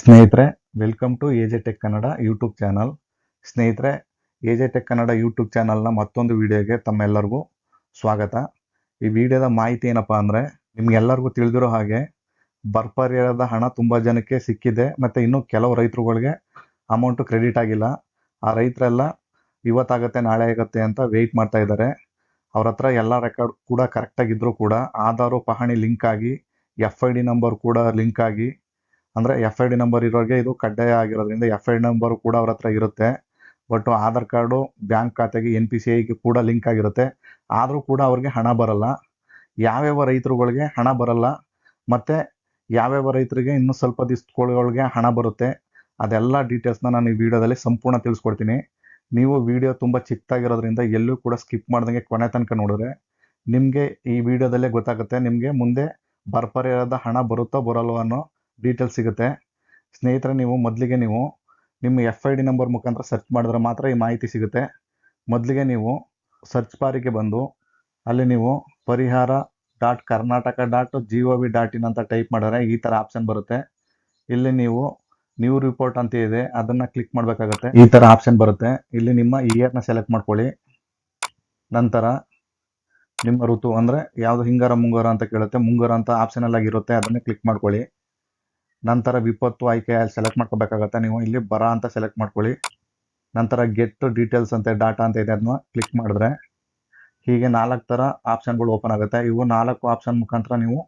ಸ್ನೇಹಿತರೆ welcome to A J tech Kannada YouTube channel ಸ್ನೇಹಿತರೆ A J tech Kannada YouTube ಚಾನಲ್ನ ಮತ್ತೊಂದು ವಿಡಿಯೋಗೆ ತಮ್ಮೆಲ್ಲರಿಗೂ ಸ್ವಾಗತ. ಈ ವಿಡಿಯೋದ ಮಾಹಿತಿ ಏನಪ್ಪ ಅಂದರೆ, ನಿಮಗೆಲ್ಲರಿಗೂ ತಿಳಿದಿರೋ ಹಾಗೆ ಬರ್ಪರ್ಯದ ಹಣ ತುಂಬ ಜನಕ್ಕೆ ಸಿಕ್ಕಿದೆ, ಮತ್ತು ಇನ್ನೂ ಕೆಲವು ರೈತರುಗಳಿಗೆ ಅಮೌಂಟು ಕ್ರೆಡಿಟ್ ಆಗಿಲ್ಲ. ಆ ರೈತರೆಲ್ಲ ಇವತ್ತಾಗತ್ತೆ ನಾಳೆ ಆಗುತ್ತೆ ಅಂತ ವೆಯ್ಟ್ ಮಾಡ್ತಾ ಇದ್ದಾರೆ. ಅವ್ರ ಹತ್ರ ಎಲ್ಲ ರೆಕಾರ್ಡ್ ಕೂಡ ಕರೆಕ್ಟಾಗಿದ್ದರೂ ಕೂಡ, ಆಧಾರು, ಪಹಣಿ ಲಿಂಕ್ ಆಗಿ ಎಫ್ ಐ ಡಿ ನಂಬರ್ ಕೂಡ ಲಿಂಕ್ ಆಗಿ ಅಂದರೆ ಎಫ್ ಐ ಡಿ ನಂಬರ್ ಇರೋರಿಗೆ ಇದು ಕಡ್ಡಾಯ ಆಗಿರೋದ್ರಿಂದ ಎಫ್ ಐ ಡಿ ನಂಬರ್ ಕೂಡ ಅವ್ರ ಹತ್ರ ಇರುತ್ತೆ. ಬಟ್ ಆಧಾರ್ ಕಾರ್ಡು ಬ್ಯಾಂಕ್ ಖಾತೆಗೆ ಎನ್ ಪಿ ಸಿ ಐಗೆ ಕೂಡ ಲಿಂಕ್ ಆಗಿರುತ್ತೆ. ಆದರೂ ಕೂಡ ಅವ್ರಿಗೆ ಹಣ ಬರಲ್ಲ. ಯಾವ್ಯಾವ ರೈತರುಗಳಿಗೆ ಹಣ ಬರಲ್ಲ. ಮತ್ತು ಯಾವ್ಯಾವ ರೈತರಿಗೆ ಇನ್ನೂ ಸ್ವಲ್ಪ ದಿವಸಗಳಿಗೆ ಹಣ ಬರುತ್ತೆ. ಅದೆಲ್ಲ ಡೀಟೇಲ್ಸ್ನ ನಾನು ಈ ವಿಡಿಯೋದಲ್ಲಿ ಸಂಪೂರ್ಣ ತಿಳಿಸ್ಕೊಡ್ತೀನಿ. ನೀವು ವಿಡಿಯೋ ತುಂಬ ಚಿಕ್ಕದಾಗಿರೋದ್ರಿಂದ ಎಲ್ಲೂ ಕೂಡ ಸ್ಕಿಪ್ ಮಾಡ್ದಂಗೆ ಕೊನೆ ತನಕ ನೋಡಿದ್ರೆ ನಿಮಗೆ ಈ ವಿಡಿಯೋದಲ್ಲೇ ಗೊತ್ತಾಗುತ್ತೆ. ನಿಮಗೆ ಮುಂದೆ ಬರ್ಪರಿಯಾದ ಹಣ ಬರುತ್ತೋ ಬರಲ್ವೋ ಅನ್ನೋ ಡೀಟೇಲ್ಸ್ ಸಿಗುತ್ತೆ. ಸ್ನೇಹಿತರೆ, ನೀವು ಮೊದಲಿಗೆ ನೀವು ನಿಮ್ಮ ಎಫ್ ಐ ಡಿ ನಂಬರ್ ಮುಖಾಂತರ ಸರ್ಚ್ ಮಾಡಿದ್ರೆ ಮಾತ್ರ ಈ ಮಾಹಿತಿ ಸಿಗುತ್ತೆ. ಮೊದಲಿಗೆ ನೀವು ಸರ್ಚ್ ಬಾರಿಗೆ ಬಂದು ಅಲ್ಲಿ ನೀವು Parihara dot Karnataka dot G O V dot in ಅಂತ ಟೈಪ್ ಮಾಡಿದ್ರೆ ಈ ಥರ ಆಪ್ಷನ್ ಬರುತ್ತೆ. ಇಲ್ಲಿ ನೀವು ನ್ಯೂ ರಿಪೋರ್ಟ್ ಅಂತ ಇದೆ, ಅದನ್ನು ಕ್ಲಿಕ್ ಮಾಡಬೇಕಾಗತ್ತೆ. ಈ ಥರ ಆಪ್ಷನ್ ಬರುತ್ತೆ. ಇಲ್ಲಿ ನಿಮ್ಮ ಇಯರ್ನ ಸೆಲೆಕ್ಟ್ ಮಾಡ್ಕೊಳ್ಳಿ. ನಂತರ ನಿಮ್ಮ ಋತು ಅಂದರೆ ಯಾವುದು ಹಿಂಗಾರ ಮುಂಗಾರ ಅಂತ ಕೇಳುತ್ತೆ. ಮುಂಗಾರ ಅಂತ ಆಪ್ಷನಲ್ ಆಗಿರುತ್ತೆ ಅದನ್ನೇ ಕ್ಲಿಕ್ ಮಾಡ್ಕೊಳ್ಳಿ. ನಂತರ ವಿಪತ್ತು ಆಯ್ಕೆ ಸೆಲೆಕ್ಟ್ ಮಾಡ್ಕೋಬೇಕಾಗತ್ತೆ. ನೀವು ಇಲ್ಲಿ ಬರ ಅಂತ ಸೆಲೆಕ್ಟ್ ಮಾಡ್ಕೊಳ್ಳಿ. ನಂತರ ಗೆಟ್ ಡೀಟೇಲ್ಸ್ ಅಂತ ಡಾಟಾ ಅಂತ ಇದೆ ಅದನ್ನ ಕ್ಲಿಕ್ ಮಾಡಿದ್ರೆ ಹೀಗೆ ನಾಲ್ಕು ಥರ ಆಪ್ಷನ್ಗಳು ಓಪನ್ ಆಗುತ್ತೆ. ಇವು ನಾಲ್ಕು ಆಪ್ಷನ್ ಮುಖಾಂತರ ನೀವು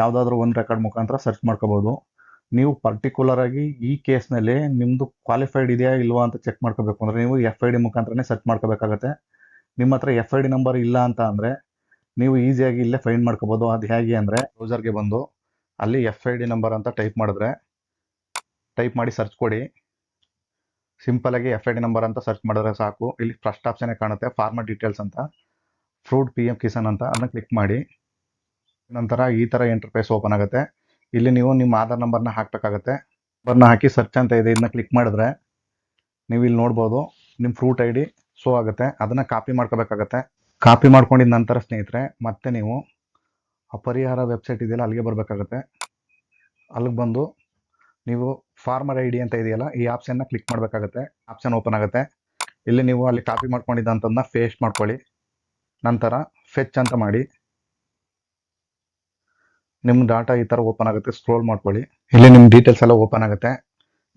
ಯಾವುದಾದ್ರೂ ಒಂದು ರೆಕಾರ್ಡ್ ಮುಖಾಂತರ ಸರ್ಚ್ ಮಾಡ್ಕೋಬೋದು. ನೀವು ಪರ್ಟಿಕ್ಯುಲರ್ ಆಗಿ ಈ ಕೇಸ್ನಲ್ಲಿ ನಿಮ್ಮದು ಕ್ವಾಲಿಫೈಡ್ ಇದೆಯಾ ಇಲ್ವಾ ಅಂತ ಚೆಕ್ ಮಾಡ್ಕೋಬೇಕು. ಅಂದರೆ ನೀವು ಎಫ್ ಐ ಡಿ ಮುಖಾಂತರನೇ ಸರ್ಚ್ ಮಾಡ್ಕೋಬೇಕಾಗತ್ತೆ. ನಿಮ್ಮ ಹತ್ರ ಎಫ್ ಐ ಡಿ ನಂಬರ್ ಇಲ್ಲ ಅಂತ ಅಂದರೆ ನೀವು ಈಸಿಯಾಗಿ ಇಲ್ಲೇ ಫೈಂಡ್ ಮಾಡ್ಕೋಬೋದು. ಅದು ಹೇಗೆ ಅಂದರೆ ಯೂಸರ್ಗೆ ಬಂದು ಅಲ್ಲಿ ಎಫ್ ಐ ಡಿ ನಂಬರ್ ಅಂತ ಟೈಪ್ ಮಾಡಿದ್ರೆ ಟೈಪ್ ಮಾಡಿ ಸರ್ಚ್ ಕೊಡಿ. ಸಿಂಪಲಾಗಿ ಎಫ್ ಐ ಡಿ ನಂಬರ್ ಅಂತ ಸರ್ಚ್ ಮಾಡಿದ್ರೆ ಸಾಕು. ಇಲ್ಲಿ ಫಸ್ಟ್ ಆಪ್ಷನ್ನೇ ಕಾಣುತ್ತೆ ಫಾರ್ಮರ್ ಡೀಟೇಲ್ಸ್ ಅಂತ. ಫ್ರೂಟ್ ಪಿ ಎಂ ಕಿಸಾನ್ ಅಂತ, ಅದನ್ನ ಕ್ಲಿಕ್ ಮಾಡಿ. ನಂತರ ಈ ಥರ ಎಂಟರ್ಪ್ರೈಸ್ ಓಪನ್ ಆಗುತ್ತೆ. ಇಲ್ಲಿ ನೀವು ನಿಮ್ಮ ಆಧಾರ್ ನಂಬರ್ನ ಹಾಕಬೇಕಾಗತ್ತೆ. ನಂಬರ್ನ ಹಾಕಿ ಸರ್ಚ್ ಅಂತ ಇದೆ, ಇದನ್ನ ಕ್ಲಿಕ್ ಮಾಡಿದ್ರೆ ನೀವು ಇಲ್ಲಿ ನೋಡ್ಬೋದು ನಿಮ್ಮ ಫ್ರೂಟ್ ಐ ಡಿ ಶೋ ಆಗುತ್ತೆ. ಅದನ್ನು ಕಾಪಿ ಮಾಡ್ಕೋಬೇಕಾಗತ್ತೆ. ಕಾಪಿ ಮಾಡ್ಕೊಂಡಿದ ನಂತರ ಸ್ನೇಹಿತರೆ, ಮತ್ತೆ ನೀವು ಆ ಪರಿಹಾರ ವೆಬ್ಸೈಟ್ ಇದೆಯಲ್ಲ, ಅಲ್ಲಿಗೆ ಬರಬೇಕಾಗತ್ತೆ. ಅಲ್ಲಿಗೆ ಬಂದು ನೀವು ಫಾರ್ಮರ್ ಐ ಡಿ ಅಂತ ಇದೆಯಲ್ಲ, ಈ ಆಪ್ಷನ್ನ ಕ್ಲಿಕ್ ಮಾಡಬೇಕಾಗತ್ತೆ. ಆಪ್ಷನ್ ಓಪನ್ ಆಗುತ್ತೆ. ಇಲ್ಲಿ ನೀವು ಅಲ್ಲಿ ಕಾಪಿ ಮಾಡ್ಕೊಂಡಿದ್ದಂಥದ್ದನ್ನ ಫೇಸ್ಟ್ ಮಾಡ್ಕೊಳ್ಳಿ. ನಂತರ ಫೆಚ್ ಅಂತ ಮಾಡಿ. ನಿಮ್ಮ ಡಾಟಾ ಈ ಥರ ಓಪನ್ ಆಗುತ್ತೆ ಸ್ಕ್ರೋಲ್ ಮಾಡ್ಕೊಳ್ಳಿ. ಇಲ್ಲಿ ನಿಮ್ಮ ಡೀಟೇಲ್ಸ್ ಎಲ್ಲ ಓಪನ್ ಆಗುತ್ತೆ.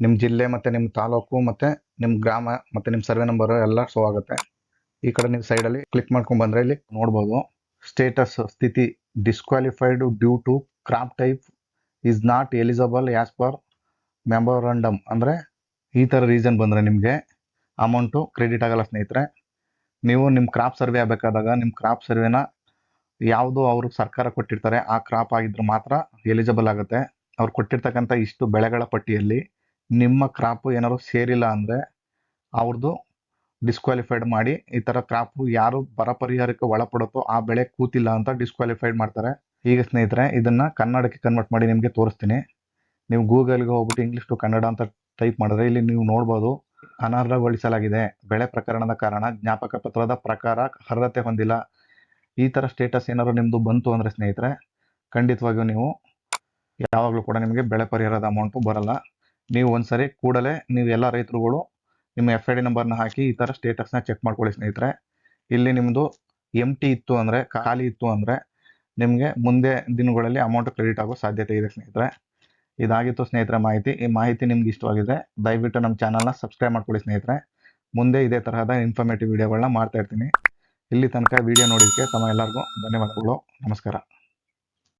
ನಿಮ್ಮ ಜಿಲ್ಲೆ ಮತ್ತು ನಿಮ್ಮ ತಾಲೂಕು ಮತ್ತು ನಿಮ್ಮ ಗ್ರಾಮ ಮತ್ತು ನಿಮ್ಮ ಸರ್ವೆ ನಂಬರ್ ಎಲ್ಲ ಶೋ ಆಗುತ್ತೆ. ಈ ಕಡೆ ನೀವು ಸೈಡಲ್ಲಿ ಕ್ಲಿಕ್ ಮಾಡ್ಕೊಂಡು ಬಂದರೆ ಇಲ್ಲಿ ನೋಡ್ಬೋದು. ಸ್ಟೇಟಸ್ ಸ್ಥಿತಿ disqualified due to crop type is not eligible as per memorandum ಅಂದರೆ ಈ ಥರ ರೀಸನ್ ಬಂದರೆ ನಿಮಗೆ ಅಮೌಂಟು ಕ್ರೆಡಿಟ್ ಆಗಲ್ಲ ಸ್ನೇಹಿತರೆ. ನೀವು ನಿಮ್ಮ ಕ್ರಾಪ್ ಸರ್ವೆ ಆಗಬೇಕಾದಾಗ ನಿಮ್ಮ ಕ್ರಾಪ್ ಸರ್ವೆನ ಯಾವುದು ಅವರು ಸರ್ಕಾರ ಕೊಟ್ಟಿರ್ತಾರೆ, ಆ ಕ್ರಾಪ್ ಆಗಿದ್ರೆ ಮಾತ್ರ ಎಲಿಜಿಬಲ್ ಆಗುತ್ತೆ. ಅವ್ರು ಕೊಟ್ಟಿರ್ತಕ್ಕಂಥ ಇಷ್ಟು ಬೆಳೆಗಳ ಪಟ್ಟಿಯಲ್ಲಿ ನಿಮ್ಮ ಕ್ರಾಪು ಏನಾದ್ರು ಸೇರಿಲ್ಲ ಅಂದರೆ ಅವ್ರದ್ದು ಡಿಸ್ಕ್ವಾಲಿಫೈಡ್ ಮಾಡಿ, ಈ ಥರ ಕ್ರಾಪು ಯಾರು ಬರ ಪರಿಹಾರಕ್ಕೆ ಒಳಪಡುತ್ತೋ ಆ ಬೆಳೆ ಕೂತಿಲ್ಲ ಅಂತ ಡಿಸ್ಕ್ವಾಲಿಫೈಡ್ ಮಾಡ್ತಾರೆ. ಈಗ ಸ್ನೇಹಿತರೆ, ಇದನ್ನು ಕನ್ನಡಕ್ಕೆ ಕನ್ವರ್ಟ್ ಮಾಡಿ ನಿಮಗೆ ತೋರಿಸ್ತೀನಿ. ನೀವು ಗೂಗಲ್ಗೆ ಹೋಗ್ಬಿಟ್ಟು ಇಂಗ್ಲೀಷ್ ಟು ಕನ್ನಡ ಅಂತ ಟೈಪ್ ಮಾಡಿದ್ರೆ ಇಲ್ಲಿ ನೀವು ನೋಡ್ಬೋದು, ಅನರ್ಹಗೊಳಿಸಲಾಗಿದೆ. ಬೆಳೆ ಪ್ರಕರಣದ ಕಾರಣ, ಜ್ಞಾಪಕ ಪತ್ರದ ಪ್ರಕಾರ ಅರ್ಹತೆ ಹೊಂದಿಲ್ಲ. ಈ ಥರ ಸ್ಟೇಟಸ್ ಏನಾದ್ರು ನಿಮ್ಮದು ಬಂತು ಅಂದರೆ ಸ್ನೇಹಿತರೆ, ಖಂಡಿತವಾಗಿಯೂ ನೀವು ಯಾವಾಗಲೂ ಕೂಡ ನಿಮಗೆ ಬೆಳೆ ಪರಿಹಾರದ ಅಮೌಂಟು ಬರಲ್ಲ. ನೀವು ಒಂದ್ಸರಿ ಕೂಡಲೇ ನೀವು ಎಲ್ಲ ರೈತರುಗಳು ನಿಮ್ಮ ಎಫ್ ಐ ಡಿ ನಂಬರ್ನ ಹಾಕಿ ಈ ಥರ ಸ್ಟೇಟಸ್ನ ಚೆಕ್ ಮಾಡ್ಕೊಳ್ಳಿ ಸ್ನೇಹಿತರೆ. ಇಲ್ಲಿ ನಿಮ್ಮದು ಎಂ ಟಿ ಇತ್ತು ಅಂದರೆ, ಖಾಲಿ ಇತ್ತು ಅಂದರೆ, ನಿಮಗೆ ಮುಂದೆ ದಿನಗಳಲ್ಲಿ ಅಮೌಂಟ್ ಕ್ರೆಡಿಟ್ ಆಗೋ ಸಾಧ್ಯತೆ ಇದೆ ಸ್ನೇಹಿತರೆ. ಇದಾಗಿತ್ತು ಸ್ನೇಹಿತರೆ ಮಾಹಿತಿ. ಈ ಮಾಹಿತಿ ನಿಮ್ಗೆ ಇಷ್ಟವಾಗಿದೆ, ದಯವಿಟ್ಟು ನಮ್ಮ ಚಾನಲ್ನ ಸಬ್ಸ್ಕ್ರೈಬ್ ಮಾಡ್ಕೊಳ್ಳಿ ಸ್ನೇಹಿತರೆ. ಮುಂದೆ ಇದೇ ತರಹದ ಇನ್ಫಾರ್ಮೇಟಿವ್ ವಿಡಿಯೋಗಳನ್ನ ಮಾಡ್ತಾ ಇರ್ತೀನಿ. ಇಲ್ಲಿ ತನಕ ವಿಡಿಯೋ ನೋಡಿದ್ದಕ್ಕೆ ತಮ್ಮ ಎಲ್ಲರಿಗೂ ಧನ್ಯವಾದಗಳು. ನಮಸ್ಕಾರ.